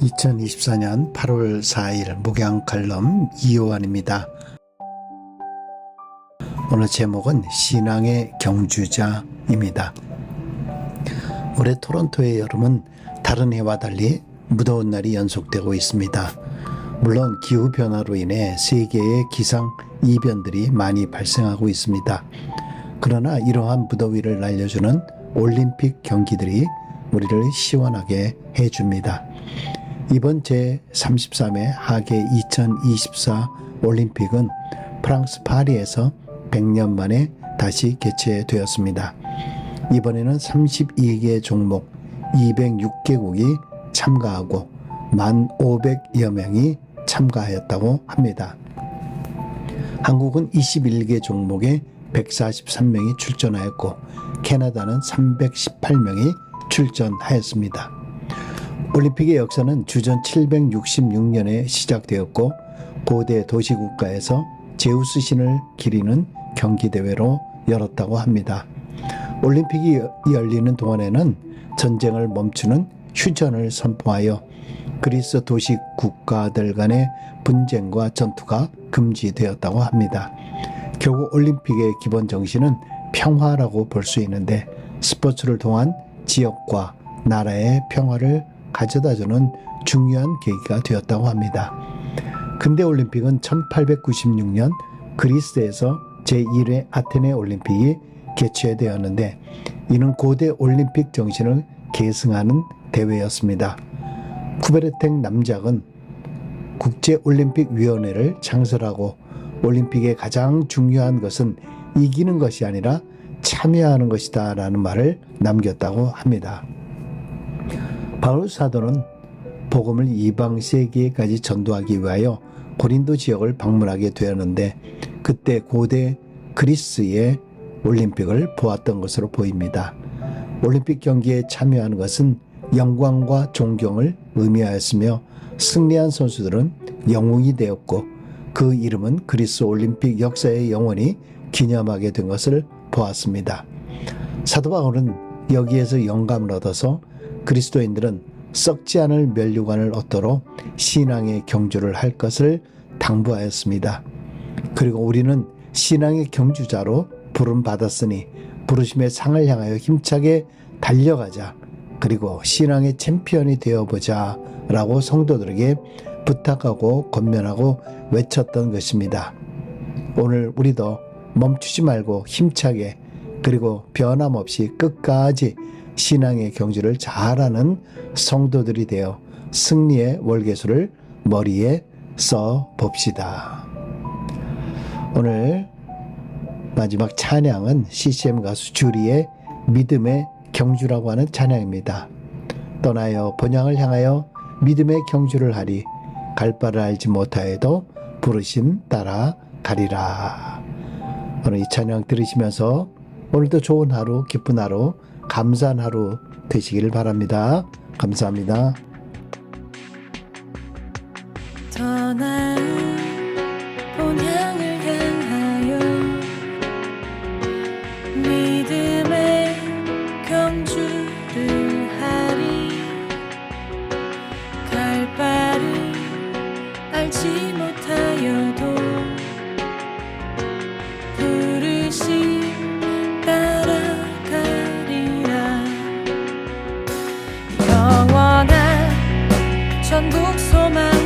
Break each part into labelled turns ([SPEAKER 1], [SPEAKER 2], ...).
[SPEAKER 1] 2024년 8월 4일 목양 칼럼 이호환입니다. 오늘 제목은 신앙의 경주자입니다. 올해 토론토의 여름은 다른 해와 달리 무더운 날이 연속되고 있습니다. 물론 기후 변화로 인해 세계의 기상 이변들이 많이 발생하고 있습니다. 그러나 이러한 무더위를 날려주는 올림픽 경기들이 우리를 시원하게 해줍니다. 이번 제33회 하계 2024 올림픽은 프랑스 파리에서 100년 만에 다시 개최되었습니다. 이번에는 32개 종목 206개국이 참가하고 1,500여 명이 참가하였다고 합니다. 한국은 21개 종목에 143명이 출전하였고 캐나다는 318명이 출전하였습니다. 올림픽의 역사는 주전 766년에 시작되었고 고대 도시국가에서 제우스 신을 기리는 경기대회로 열었다고 합니다. 올림픽이 열리는 동안에는 전쟁을 멈추는 휴전을 선포하여 그리스 도시 국가들 간의 분쟁과 전투가 금지되었다고 합니다. 결국 올림픽의 기본 정신은 평화라고 볼 수 있는데 스포츠를 통한 지역과 나라의 평화를 가져다주는 중요한 계기가 되었다고 합니다. 근대 올림픽은 1896년 그리스에서 제1회 아테네 올림픽이 개최되었는데 이는 고대 올림픽 정신을 계승하는 대회였습니다. 쿠베르탱 남작은 국제올림픽위원회를 창설하고 올림픽의 가장 중요한 것은 이기는 것이 아니라 참여하는 것이다 라는 말을 남겼다고 합니다. 바울 사도는 복음을 이방 세계까지 전도하기 위하여 고린도 지역을 방문하게 되었는데 그때 고대 그리스의 올림픽을 보았던 것으로 보입니다. 올림픽 경기에 참여하는 것은 영광과 존경을 의미하였으며 승리한 선수들은 영웅이 되었고 그 이름은 그리스 올림픽 역사의 영원히 기념하게 된 것을 보았습니다. 사도 바울은 여기에서 영감을 얻어서 그리스도인들은 썩지 않을 면류관을 얻도록 신앙의 경주를 할 것을 당부하였습니다. 그리고 우리는 신앙의 경주자로 부름 받았으니 부르심의 상을 향하여 힘차게 달려가자. 그리고 신앙의 챔피언이 되어보자. 라고 성도들에게 부탁하고 권면하고 외쳤던 것입니다. 오늘 우리도 멈추지 말고 힘차게 그리고 변함없이 끝까지 신앙의 경주를 잘하는 성도들이 되어 승리의 월계수를 머리에 써 봅시다. 오늘 마지막 찬양은 CCM 가수 주리의 믿음의 경주라고 하는 찬양입니다. 떠나여 본향을 향하여 믿음의 경주를 하리 갈 바를 알지 못하여도 부르심 따라 가리라. 오늘 이 찬양 들으시면서 오늘도 좋은 하루, 기쁜 하루, 감사한 하루 되시기를 바랍니다. 감사합니다.
[SPEAKER 2] 알지 Bóg, som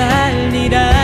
[SPEAKER 2] 살리라.